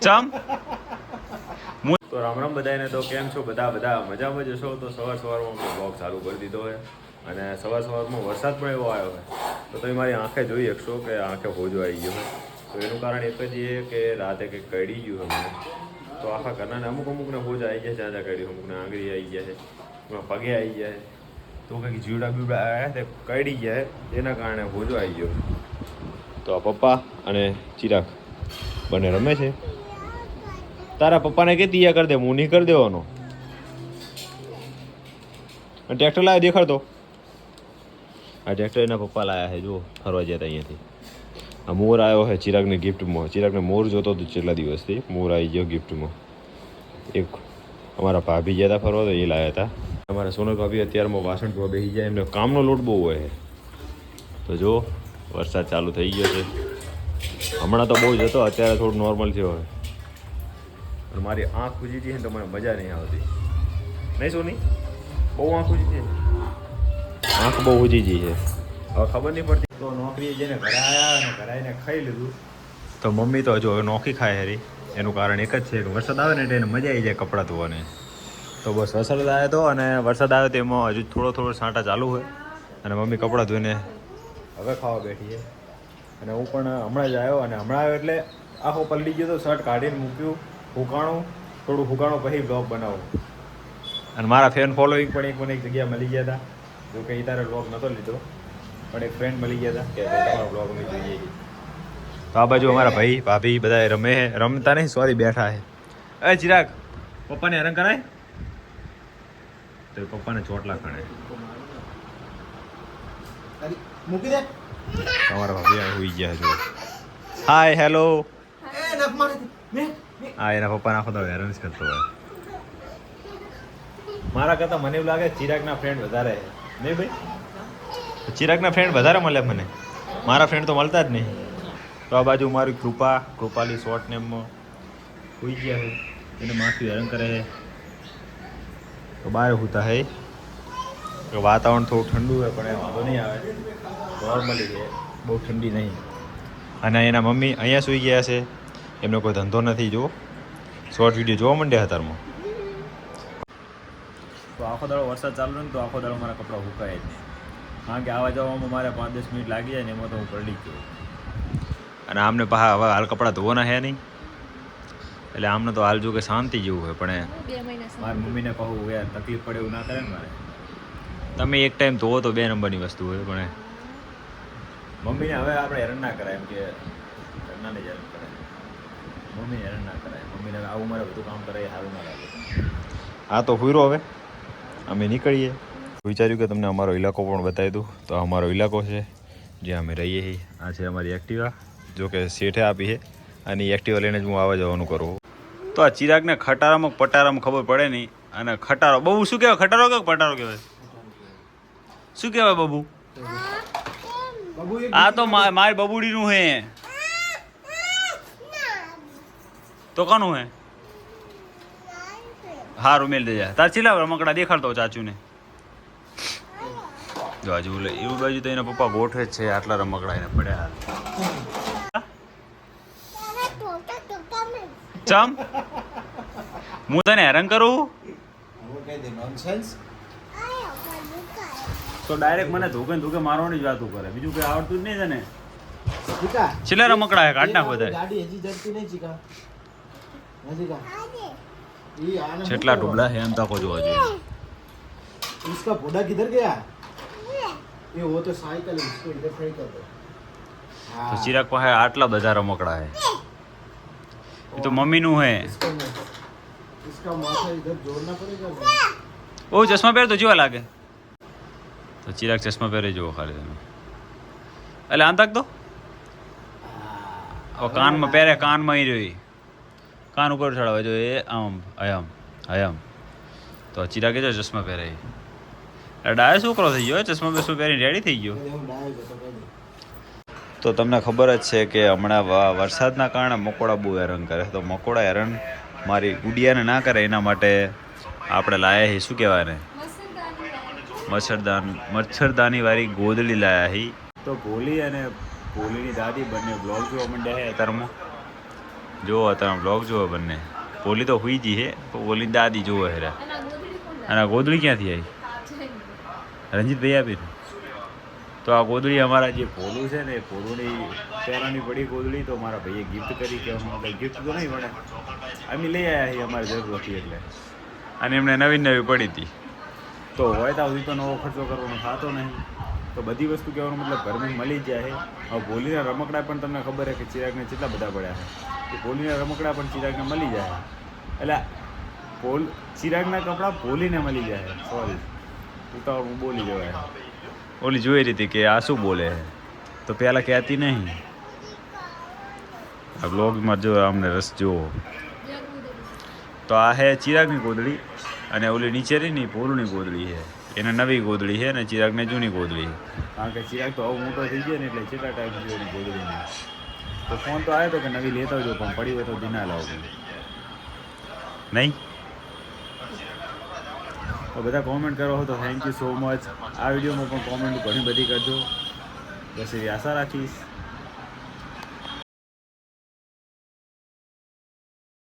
ચમ? તો રામ રામ બધાને તો કેમ છો? બધા બધા મજામાં જશો તો સવાર સવારમાં મેં બ્લોગ ચાલુ કરી દીધો હોય અને સવાર સવારમાં વરસાદ પણ એવો આવ્યો હોય તો તમે મારી આંખે જોઈ શકશો કે આંખે હોજો આવી ગયો તો એનું કારણ એક જ એ કે રાતે કંઈક કડી ગયું અમને તો આખા ઘરનાને અમુક અમુકને હોજ આવી ગયા છે જ્યાં કડી, અમુકને આંગળી આવી ગયા છે પગે આવી ગયા છે. તો કંઈક જીવડા બીવડા આવ્યા તે કડી ગયા એના કારણે હોજો આવી ગયો તો પપ્પા અને ચિરાગ બંને રમે છે. તારા પપ્પાને કે તૈયાર કરી દે, હું નહીં કરી દેવાનો. ટ્રેક્ટર લાવ્યો દેખાડતો. આ ટ્રેક્ટર એના પપ્પા લાયા છે જો ફરવા જતા અહીંયાથી. આ મોર આવ્યો છે ચિરાગને ગિફ્ટમાં. ચિરાગને મોર જોતો હતો છેલ્લા દિવસથી મોર આવી ગયો ગિફ્ટમાં. એક અમારા ભાભી ગયા હતા ફરવા, તો એ લાવ્યા હતા. અમારા સોનલ ભાભી અત્યારમાં વાસણ ધોવા બેસી જાય, એમને કામનો લોટ બહુ હોય તો જો વરસાદ ચાલુ થઈ ગયો છે. હમણાં તો બહુ જ હતો, અત્યારે થોડું નોર્મલ થયો હોય અને મારી આંખ ખુજી છે ને તો મને મજા નહીં આવતી. નહીં સોની? બહુ આંખ ખુજી છે આંખ બહુ ખુજી ગઈ છે. હવે ખબર નહીં પડતી. તો નોકરીએ જઈને ઘરે આવ્યા અને ઘરાઈને ખાઈ લીધું. તો મમ્મી તો હજુ હવે નોખી ખાય હરી. એનું કારણ એક જ છે કે વરસાદ આવે ને એટલે એને મજા આવી જાય કપડાં ધોવાની. તો બસ વરસાદ આવ્યો હતો અને વરસાદ આવ્યો તો એમાં હજુ થોડો થોડો છાંટા ચાલુ હોય. અને મમ્મી કપડાં ધોઈને હવે ખાવા બેઠી છે. અને હું પણ હમણાં જ આવ્યો અને હમણાં આવ્યો એટલે આખો પલડી ગયો તો શર્ટ કાઢીને મૂક્યું. હુકાણું થોડું હુકાણું પછી બ્લોગ બનાવું. અને મારા ફેન ફોલોઈંગ પણ એક મને એક જગ્યાએ મળી ગયા હતા. જો કે તારે બ્લોગ નહોતો લીધો પણ એક ફ્રેન્ડ મળી ગયા હતા કે તમારો બ્લોગ અમે જોઈએ. તો આ બાજુ અમારા ભાઈ ભાભી બધા રમે રમતા નહીં સોરી બેઠા છે એ ચિરાગ પપ્પાને હેરાન કરાય? તો પપ્પાને ચોટલા ખણે. મૂકી દે. તમારા ભાભી હોઈ ગયા છો. હાય હેલો એ નખ મારે હા એના પપ્પા નાખો તો હેરાન કરતો હોય મારા કરતાં મને એવું લાગે ચિરાગના ફ્રેન્ડ વધારે નહીં ભાઈ? ચિરાગના ફ્રેન્ડ વધારે મળે મને. મારા ફ્રેન્ડ તો મળતા જ નહીં. તો આ બાજુ મારી કૃપા, કૃપાલી શોર્ટ નેમમાં કોઈ ગયા હોય. એને માથું હેરાન કરે છે. તો બહાર હોતા હે. વાતાવરણ થોડું ઠંડુ હોય પણ એ વાંધો નહીં આવે. નોર્મલી છે બહુ ઠંડી નહીં. અને એના મમ્મી અહીંયા સૂઈ ગયા છે. એમનો કોઈ ધંધો નથી જુઓ. શોર્ટ વીડિયો જોવા માંડ્યા હતારમાં તો આખો દાડો વરસાદ ચાલુ ને તો આખો દાડો મારા કપડાં સુકાય જ નહીં. કારણ કે આવા જવામાં મારે પાંચ દસ મિનિટ લાગી જાય ને એમાં તો હું પડી ગયો અને આમને પાછા હવે હાલ કપડાં ધોવાના હે નહીં. એટલે આમને તો હાલ જો કે શાંતિ જેવું હોય પણ એ મારી મમ્મીને કહું યાર તકલીફ પડે એવું ના કરે ને મારે. તમે એક ટાઈમ ધોવો તો બે નંબરની વસ્તુ હોય પણ મમ્મીને હવે આપણે હેરાન ના કરાય એમ કે ના જ હેરાન કરાય. મમ્મીને હેરાન ના કરાય. મમ્મીને આવું મારે બધું કામ કરે એ સારું ના લાગે. હા તો ફૂરો હવે. અમે નીકળીએ. વિચાર્યું કે તમને અમારો ઇલાકો પણ બતાવી દઉં. તો અમારો ઇલાકો છે જ્યાં અમે રહીએ છીએ. આ છે અમારી એક્ટિવા. જો કે શેઠે આપી છે. અને એક્ટિવા લઈને જ હું આવવા જવાનું કરું. તો આ ચિરાગને ખટારામાં પટારામાં ખબર પડે નહીં. અને ખટારો બહુ શું કહેવાય? ખટારો કે પટારો કહેવાય? શું કહેવાય બબુ? બાબુ આ તો મા- મારી બબુડીનું હે તો કોનું હે? હારું મેલ દેજા તાર ચીલા રમકડા દેખાડતો ચાચુને. જો આજુ લે એવું બાજુ તો એના પપ્પા ગોઠવે છે આટલા રમકડા એને પડ્યા. ચમ? હું તને હેરાન કરું? તો ડાયરેક્ટ મને ધોકે ને ધોકે મારવાની જ વાતું કરે. બીજું કઈ આવડતું જ નહીં તને. ચીકા છેલ્લા રમકડા હે કાઢ નાખ બધા ગાડી હજી જડતી નહીં ચીકા. હજી કા ये आना છેટલા ઢોબળા હે એમ તકો જોવા જોઈએ इसका बुढ़ा किधर गया ये वो तो साइकिल है इसको इधर सही कर दो તો हाँ ચિરાગ પાસે આટલા બધા રમકડા હે એ તો મમ્મીનું હે इसको मैं- इसका माथा इधर जोड़ना पड़ेगा ना। ઓ ચશ્મા પહેર તો જેવા લાગે તો ચિરાગ ચશ્મા પહેરે જુઓ ખાલી તમે એટલે આમ તક તો હવે કાનમાં પહેરે કાનમાં ઈ રહ્યો ઈ. કાન ઉપર ચડાવવા જોઈએ આમ આયામ આયામ. તો ચિરાગે જો ચશ્મા પહેરાય એટલે ડાય છોકરો થઈ ગયો ચશ્મા બેસમા પહેરીને રેડી થઈ ગયો. તો તમને ખબર જ છે કે હમણાં વરસાદના કારણે મકોડા બહુ હેરાન કરે તો મકોડા હેરાન મારી ગુડિયાને ના કરે એના માટે આપણે લાયા હી શું કહેવાય ને મચ્છરદાન મચ્છરદાની વાળી ગોદડી લાયા હી. તો ભોલી અને ભોલીની દાદી બંને બ્લોગ જોવા માંડ્યા હે અત્યારમાં. જુઓ તમે બ્લોગ જુઓ બંને. પોલી તો હુઈ જી હે પણ ઓલી દાદી જુઓ હેરા. અને આ ગોદડી ક્યાંથી આવી? રંજીત ભાઈ આપી તો આ ગોદડી અમારા જે પોલું છે ને પોલુની પહેલાની પડી ગોદડી, તો મારા ભાઈએ ગિફ્ટ કરી કે મતલબ ગિફ્ટ તો નહીં મળે. અમે લઈ આવ્યા છીએ અમારે જરૂર હતી એટલે. અને એમને નવી નવી પડી હતી. તો હોય તો સુધી તો નવો ખર્ચો કરવાનો થતો નહીં. તો બધી વસ્તુ કહેવાનો મતલબ ઘરમાં મળી જાય હવે ભોલીના રમકડા પણ તમને ખબર છે કે ચિરાગને કેટલા બધા પડ્યા છે. કે ભોલીના રમકડા પણ ચિરાગને મળી જાય. એટલે ભોલ ચિરાગના કપડાં ભોલીને મળી જાય. સોરી ઉતાવળ બોલી જવાય. ઓલી જોઈ રીતે કે આ શું બોલે તો પહેલાં કહેતી નહીં. આ બ્લોગમાં જો અમને રસ જુઓ. તો આ હે ચિરાગની ગોદડી અને ઓલી નીચે રહી ને પોલુની ગોદડી છે. એને નવી ગોદડી છે ને ચિરાગને જૂની ગોદડી છે. કારણ કે ચિરાગ તો હવે મોટો થઈ ગયો ને એટલે થયો એની ગોદડીને. તો ફોન તો આવ્યો તો કે નવી લેતા આવજો પણ પડી હોય તો દિના લાવો નહીં? તો બધા કોમેન્ટ કરો તો થેન્ક યુ સો મચ આ વિડીયોમાં પણ કોમેન્ટ ઘણી બધી કરજો. બસ એવી આશા રાખીશ.